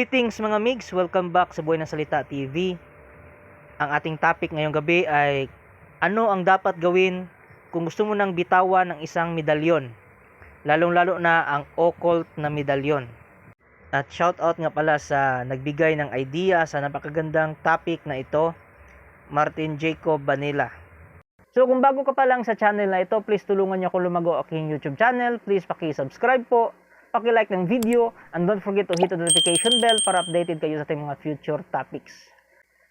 Greetings mga migs, welcome back sa Buhay ng Salita TV. Ang ating topic ngayong gabi ay ano ang dapat gawin kung gusto mo nang bitawan ng isang medalyon. Lalong-lalo na ang occult na medalyon. At shout out nga pala sa nagbigay ng idea sa napakagandang topic na ito, Martin Jacob Vanilla. So kung bago ka pa lang sa channel na ito, please tulungan niyo ako lumago aking YouTube channel. Please paki-subscribe po, paki-like ng video, and don't forget to hit the notification bell para updated kayo sa ating mga future topics.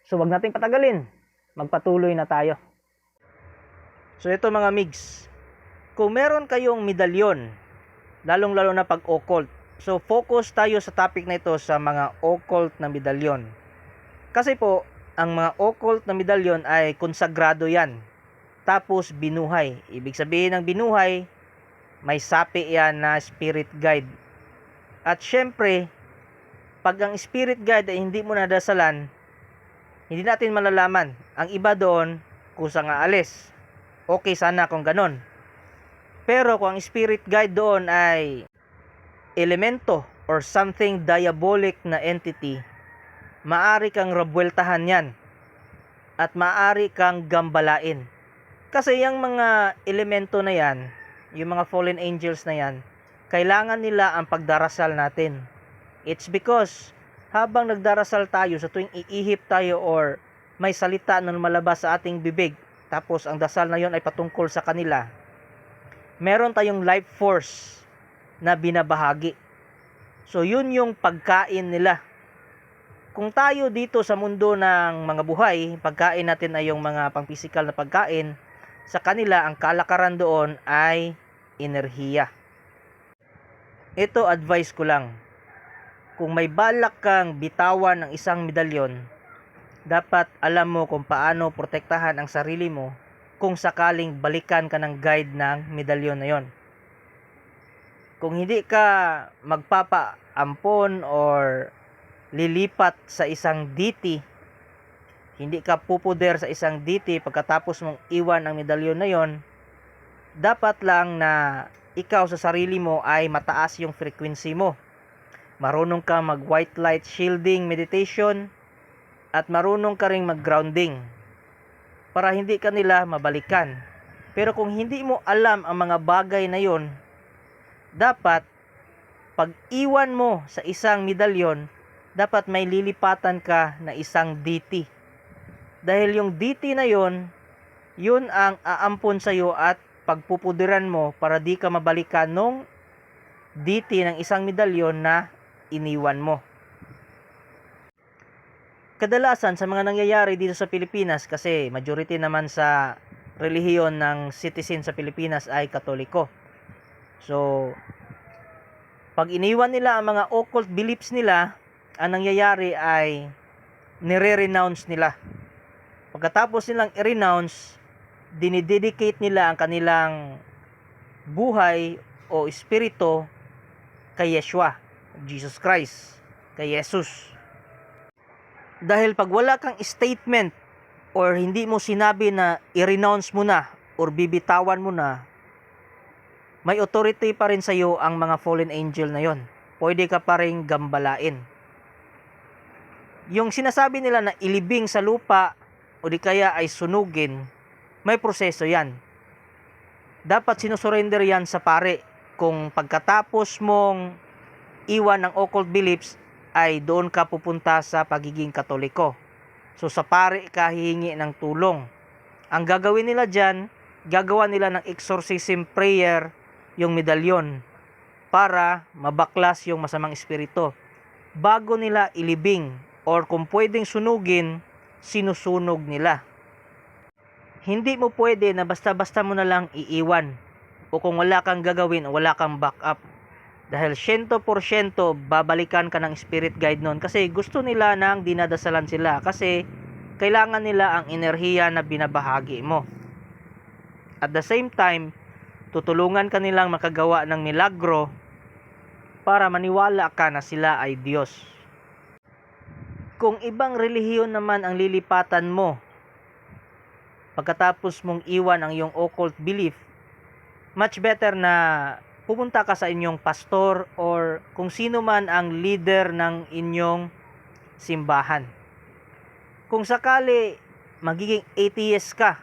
So wag nating patagalin, magpatuloy na tayo. So ito mga migs, kung meron kayong medalyon, lalong-lalo na pag occult, so focus tayo sa topic na ito sa mga occult na medalyon. Kasi po, ang mga occult na medalyon ay konsagrado yan. Tapos binuhay. Ibig sabihin ng binuhay, may sapi yan na spirit guide. At syempre, pag ang spirit guide ay hindi mo nadasalan, hindi natin malalaman. Ang iba doon, kusa nga alis. Okay sana kung ganon. Pero kung ang spirit guide doon ay elemento or something diabolic na entity, maari kang rabweltahan yan at maari kang gambalain. Kasi yung mga elemento na yan, yung mga fallen angels na yan, kailangan nila ang pagdarasal natin. It's because habang nagdarasal tayo sa tuwing iihip tayo or may salita na lumalabas sa ating bibig, tapos ang dasal na yon ay patungkol sa kanila, meron tayong life force na binabahagi. So yun yung pagkain nila. Kung tayo dito sa mundo ng mga buhay, pagkain natin ay yung mga pang-physical na pagkain, sa kanila ang kalakaran doon ay enerhiya. Ito advice ko lang. Kung may balak kang bitawan ng isang medalyon, dapat alam mo kung paano protektahan ang sarili mo kung sakaling balikan ka ng guide ng medalyon na yon. Kung hindi ka magpapaampon or lilipat sa isang DT, hindi ka pupuder sa isang DT pagkatapos mong iwan ang medalyon na yon, dapat lang na ikaw sa sarili mo ay mataas yung frequency mo. Marunong ka mag white light shielding meditation at marunong ka ring mag grounding para hindi ka nila mabalikan. Pero kung hindi mo alam ang mga bagay na yon, dapat pag iwan mo sa isang medalyon, dapat may lilipatan ka na isang DT. Dahil yung DT na yon, yun ang aampon sa iyo at pagpupudiran mo para di ka mabalikan nung DT ng isang medalyon na iniwan mo. Kadalasan sa mga nangyayari dito sa Pilipinas kasi majority naman sa relihiyon ng citizen sa Pilipinas ay katoliko. So, pag iniwan nila ang mga occult beliefs nila, ang nangyayari ay nire-renounce nila. Pagkatapos nilang i-renounce, dinidedicate nila ang kanilang buhay o espiritu kay Yeshua, Jesus Christ, kay Jesus. Dahil pag wala kang statement or hindi mo sinabi na i-renounce mo na or bibitawan mo na, may authority pa rin sa iyo ang mga fallen angel na yon. Pwede ka pa rin gambalain. Yung sinasabi nila na ilibing sa lupa o di kaya ay sunugin, may proseso yan. Dapat sinusurrender yan sa pare kung pagkatapos mong iwan ng occult beliefs ay doon ka pupunta sa pagiging katoliko. So sa pare ka hihingi ng tulong. Ang gagawin nila dyan, gagawa nila ng exorcism prayer yung medalyon para mabaklas yung masamang espiritu. Bago nila ilibing or kung pwedeng sunugin, sinusunog nila. Hindi mo pwede na basta-basta mo na lang iiwan o kung wala kang gagawin o wala kang backup. Dahil 100% babalikan ka ng spirit guide nun kasi gusto nila nang dinadasalan sila kasi kailangan nila ang enerhiya na binabahagi mo. At the same time, tutulungan ka nilang makagawa ng milagro para maniwala ka na sila ay Diyos. Kung ibang relihiyon naman ang lilipatan mo, pagkatapos mong iwan ang iyong occult belief, much better na pupunta ka sa inyong pastor or kung sino man ang leader ng inyong simbahan. Kung sakali magiging atheist ka,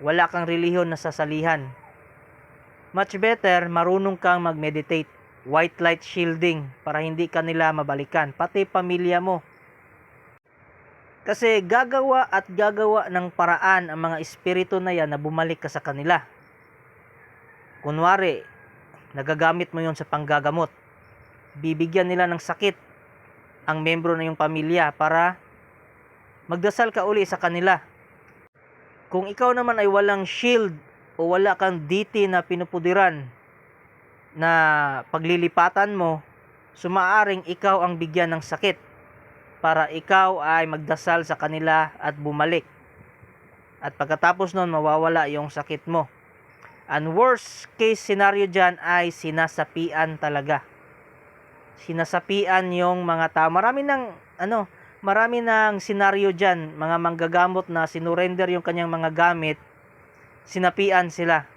wala kang relihiyon na sasalihan, much better marunong kang mag-meditate, white light shielding para hindi ka nila mabalikan, pati pamilya mo. Kasi gagawa at gagawa ng paraan ang mga espiritu na yan na bumalik ka sa kanila. Kunwari, nagagamit mo yon sa panggagamot. Bibigyan nila ng sakit ang membro ng iyong pamilya para magdasal ka uli sa kanila. Kung ikaw naman ay walang shield o wala kang DT na pinupudiran na paglilipatan mo, sumaaring ikaw ang bigyan ng sakit para ikaw ay magdasal sa kanila at bumalik. At pagkatapos nun, mawawala yung sakit mo. Ang worst case scenario dyan ay sinasapian talaga. Sinasapian yung mga tao. Marami ng, ano, marami ng senaryo dyan, mga manggagamot na sinurrender yung kanyang mga gamit, sinapian sila.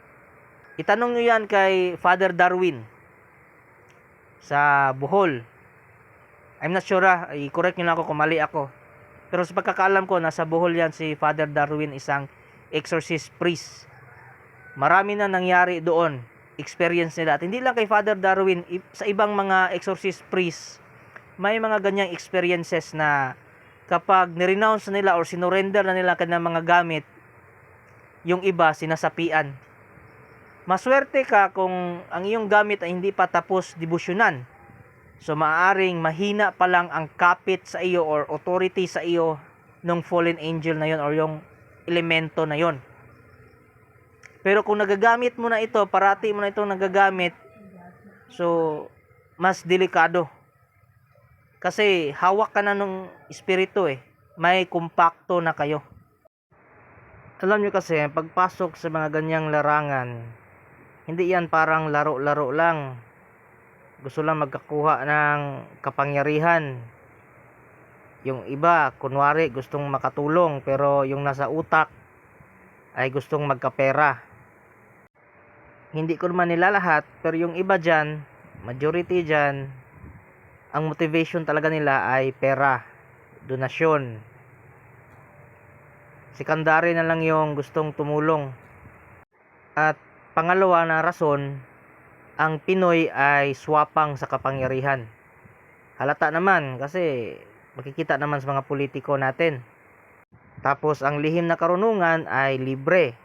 Itanong nyo yan kay Father Darwin sa Bohol. I'm not sure ah, i-correct nyo lang ako kung mali ako. Pero sa pagkakaalam ko, nasa Bohol yan si Father Darwin, isang exorcist priest. Marami na nangyari doon, experience nila. At hindi lang kay Father Darwin, sa ibang mga exorcist priest, may mga ganyang experiences na kapag nirenounce na nila or sinurrender na nila kanilang mga gamit, yung iba sinasapian. Maswerte ka kung ang iyong gamit ay hindi pa tapos dibusyonan. So maaaring mahina pa lang ang kapit sa iyo or authority sa iyo ng fallen angel na yon or yung elemento na yon. Pero kung nagagamit mo na ito, parati mo na itong nagagamit, so mas delikado. Kasi hawak ka na ng espiritu eh. May kumpakto na kayo. Alam nyo kasi, pagpasok sa mga ganyang larangan, hindi yan parang laro-laro lang. Gusto lang magkakuha ng kapangyarihan. Yung iba, kunwari, gustong makatulong, pero yung nasa utak ay gustong magkapera. Hindi ko naman nila lahat, pero yung iba dyan, majority dyan, ang motivation talaga nila ay pera, donasyon. Sekundary na lang yung gustong tumulong. At pangalawa na rason, ang Pinoy ay swapang sa kapangyarihan. Halata naman kasi makikita naman sa mga politiko natin. Tapos ang lihim na karunungan ay libre.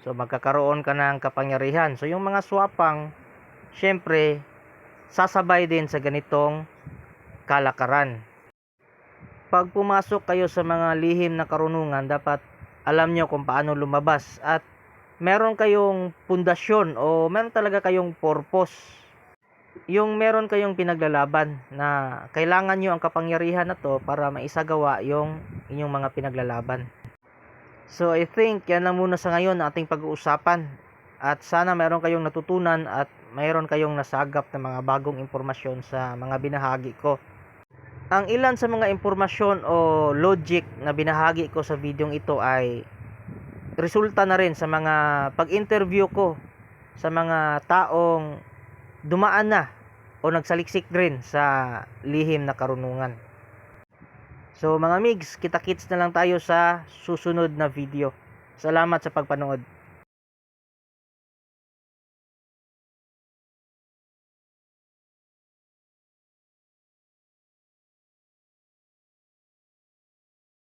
So magkakaroon ka ng kapangyarihan. So yung mga swapang, syempre, sasabay din sa ganitong kalakaran. Pag pumasok kayo sa mga lihim na karunungan, dapat alam nyo kung paano lumabas at meron kayong pundasyon o meron talaga kayong purpose. Yung meron kayong pinaglalaban na kailangan nyo ang kapangyarihan na to para maisagawa yung inyong mga pinaglalaban. So I think yan lang muna sa ngayon ating pag-uusapan. At sana meron kayong natutunan at mayroon kayong nasagap na mga bagong impormasyon sa mga binahagi ko. Ang ilan sa mga impormasyon o logic na binahagi ko sa videong ito ay resulta na rin sa mga pag-interview ko sa mga taong dumaan na o nagsaliksik rin sa lihim na karunungan. So mga migs, kita-kits na lang tayo sa susunod na video. Salamat sa pagpanood.